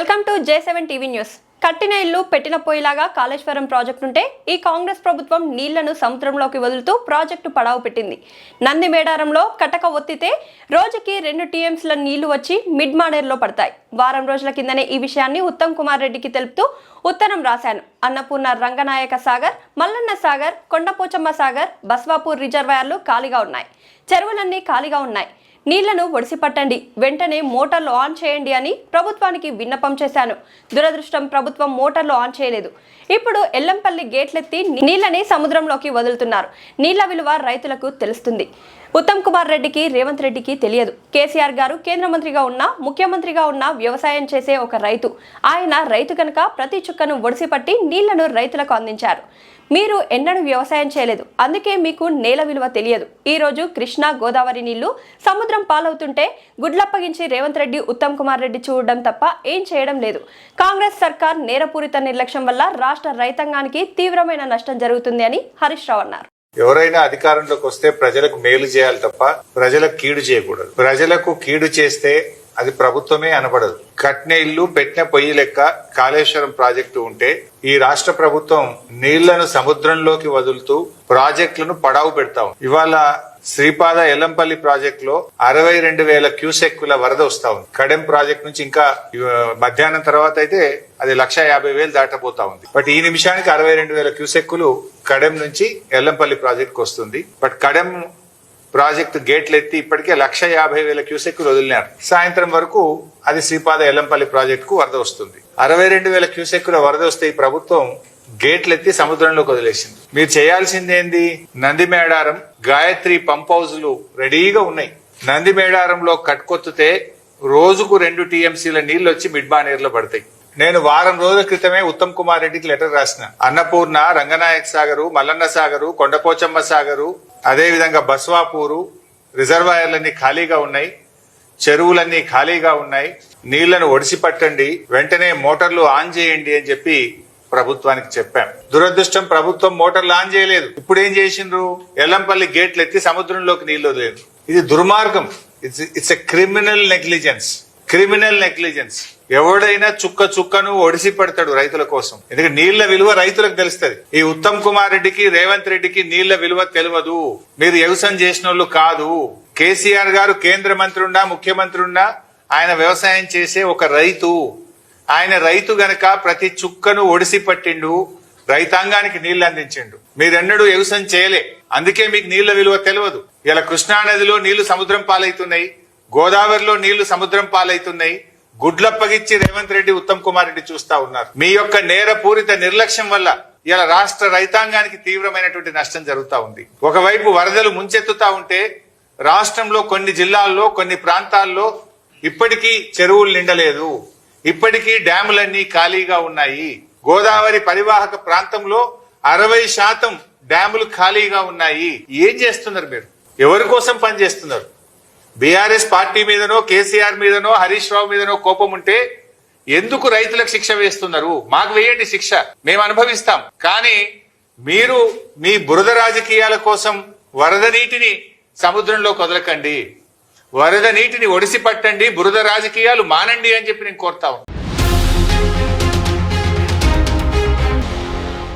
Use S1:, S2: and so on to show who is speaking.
S1: Welcome to J seven TV news. కట్టిన ఇల్లు పెట్టిన పొయ్యిలాగా కాళేశ్వరం ప్రాజెక్టు ఉంటే ఈ కాంగ్రెస్ ప్రభుత్వం నీళ్ళను సముద్రంలోకి వదులుతూ ప్రాజెక్టు పడావు పెట్టింది. నంది మేడారంలో కటక ఒత్తితే రోజుకి రెండు టీఎంసీల నీళ్ళు వచ్చి మిడ్ మానేర్లో పడతాయి. వారం రోజుల కిందనే ఈ విషయాన్ని ఉత్తమ్ కుమార్ రెడ్డికి తెలుపుతూ ఉత్తరం రాశాను. అన్నపూర్ణ రంగనాయక సాగర్ మల్లన్న సాగర్ కొండపోచమ్మ సాగర్ బస్వాపూర్ రిజర్వాయర్లు ఖాళీగా ఉన్నాయి. చెరువులన్నీ ఖాళీగా ఉన్నాయి. నీళ్ళను ఒడిసిపట్టండి వెంటనే మోటార్లు ఆన్ చేయండి అని ప్రభుత్వానికి విన్నపం చేశాను. దురదృష్టం ప్రభుత్వం మోటార్లు ఆన్ చేయలేదు. ఇప్పుడు ఎల్లంపల్లి గేట్లెత్తి నీళ్ళని సముద్రంలోకి వదులుతున్నారు. నీళ్ళ విలువ రైతులకు తెలుస్తుంది. ఉత్తమ్ కుమార్ రెడ్డికి రేవంత్ రెడ్డికి తెలియదు. కేసీఆర్ గారు కేంద్ర మంత్రిగా ఉన్న ముఖ్యమంత్రిగా ఉన్న వ్యవసాయం చేసే ఒక రైతు. ఆయన రైతు కనుక ప్రతి చుక్కను ఒడిసిపట్టి నీళ్ళను రైతులకు అందించారు. మీరు ఎన్నడూ వ్యవసాయం చేయలేదు. అందుకే మీకు నేల విలువ తెలియదు. ఈ రోజు కృష్ణా గోదావరి నీళ్ళు సముద్రం పాలవుతుంటే గుడ్లప్పగించి రేవంత్ రెడ్డి ఉత్తమ్ కుమార్ రెడ్డి చూడడం తప్ప ఏం చేయడం లేదు. కాంగ్రెస్ సర్కార్ నేరపూరిత నిర్లక్ష్యం వల్ల రాష్ట్ర రైతాంగానికి తీవ్రమైన నష్టం జరుగుతుంది అని హరీష్ రావు అన్నారు.
S2: ఎవరైనా అధికారంలోకి వస్తే ప్రజలకు మేలు చేయాలి తప్ప ప్రజలకు కీడు చేయకూడదు. ప్రజలకు కీడు చేస్తే అది ప్రభుత్వమే అనబడదు. కట్నె ఇల్లు పెట్టిన పొయ్యి లెక్క కాళేశ్వరం ప్రాజెక్టు ఉంటే ఈ రాష్ట్ర ప్రభుత్వం నీళ్ళను సముద్రంలోకి వదులుతూ ప్రాజెక్టులను పడావు పెడతాం. ఇవాళ శ్రీపాద ఎల్లంపల్లి ప్రాజెక్ట్లో అరవై రెండు వేల క్యూసెక్కుల వరద వస్తా ఉంది. కడెం ప్రాజెక్ట్ నుంచి ఇంకా మధ్యాహ్నం తర్వాత అయితే అది లక్ష యాభై వేలు దాటబోతా ఉంది. బట్ ఈ నిమిషానికి అరవై రెండు వేల క్యూసెక్కులు కడెం నుంచి ఎల్లంపల్లి ప్రాజెక్ట్ వస్తుంది. బట్ కడెం ప్రాజెక్టు గేట్లు ఎత్తి ఇప్పటికే లక్ష యాభై వేల క్యూసెక్లు వదిలినారు. సాయంత్రం వరకు అది శ్రీపాద ఎల్లంపల్లి ప్రాజెక్టుకు వరద వస్తుంది. అరవై రెండు వేల క్యూసెక్కుల వరద వస్తే ఈ ప్రభుత్వం గేట్లు ఎత్తి సముద్రంలోకి వదిలేసింది. మీరు చేయాల్సింది ఏంది నంది మేడారం గాయత్రి పంప్ హౌజ్లు రెడీగా ఉన్నాయి. నంది మేడారంలో కట్కొత్తితే రోజుకు రెండు టీఎంసీల నీళ్ళు వచ్చి మిడ్ బానేరులో పడతాయి. నేను వారం రోజుల క్రితమే ఉత్తమ్ కుమార్ రెడ్డికి లెటర్ రాసిన. అన్నపూర్ణ రంగనాయక్ సాగరు మల్లన్న సాగరు కొండపోచమ్మ సాగరు అదేవిధంగా బస్వాపూరు రిజర్వాయర్లన్నీ ఖాళీగా ఉన్నాయి చెరువులన్నీ ఖాళీగా ఉన్నాయి. నీళ్ళను ఒడిసి పట్టండి వెంటనే మోటార్లు ఆన్ చేయండి అని చెప్పి ప్రభుత్వానికి చెప్పాం. దురదృష్టం ప్రభుత్వం మోటార్లు ఆన్ చేయలేదు. ఇప్పుడు ఏం చేసిండ్రు? ఎల్లంపల్లి గేట్లు ఎత్తి సముద్రంలోకి నీళ్ళు వదిలేదు ఇది దుర్మార్గం. It's it's a criminal negligence criminal negligence. ఎవడైనా చుక్క చుక్కను ఒడిసి పెడతాడు రైతుల కోసం. ఎందుకంటే నీళ్ళ విలువ రైతులకు తెలుస్తుంది. ఈ ఉత్తమ్ కుమార్ రెడ్డికి రేవంత్ రెడ్డికి నీళ్ళ విలువ తెలియదు మీరు వ్యవసాయం చేసిన వాళ్ళు కాదు. కేసీఆర్ గారు కేంద్ర మంత్రి ఉన్నా ముఖ్యమంత్రి ఉన్నా ఆయన వ్యవసాయం చేసే ఒక రైతు. ఆయన రైతు గనక ప్రతి చుక్కను ఒడిసి పట్టిండు రైతాంగానికి నీళ్ళు అందించిండు. మీరెన్నడూ వ్యవసాయం చేయలే. అందుకే మీకు నీళ్ళ విలువ తెలియదు ఇలా కృష్ణా నదిలో నీళ్ళు సముద్రం పాలవుతున్నాయి. గోదావరిలో నీళ్ళు సముద్రం పాలవుతున్నాయి గుడ్లప్పగిచ్చి రేవంత్ రెడ్డి ఉత్తమ్ కుమార్ రెడ్డి చూస్తా ఉన్నారు. మీ యొక్క నేరపూరిత నిర్లక్ష్యం వల్ల ఇలా రాష్ట్ర రైతాంగానికి తీవ్రమైనటువంటి నష్టం జరుగుతూ ఉంది. ఒకవైపు వరదలు ముంచెత్తుతా ఉంటే రాష్ట్రంలో కొన్ని జిల్లాల్లో కొన్ని ప్రాంతాల్లో ఇప్పటికీ చెరువులు నిండలేదు. ఇప్పటికీ డ్యాములన్నీ ఖాళీగా ఉన్నాయి. గోదావరి పరివాహక ప్రాంతంలో అరవై శాతం డ్యాములు ఖాళీగా ఉన్నాయి. ఏం చేస్తున్నారు మీరు? ఎవరి కోసం పనిచేస్తున్నారు? బీఆర్ఎస్ పార్టీ మీదనో కేసీఆర్ మీదనో హరీష్ రావు మీదనో కోపం ఉంటే ఎందుకు రైతులకు శిక్ష వేస్తున్నారు? మాకు వేయండి శిక్ష. మేము అనుభవిస్తాం. కానీ మీరు మీ బురద రాజకీయాల కోసం వరద నీటిని సముద్రంలో కదలకండి. వరద నీటిని ఒడిసి పట్టండి. బురద రాజకీయాలు మానండి అని చెప్పి నేను కోరుతా ఉన్నాను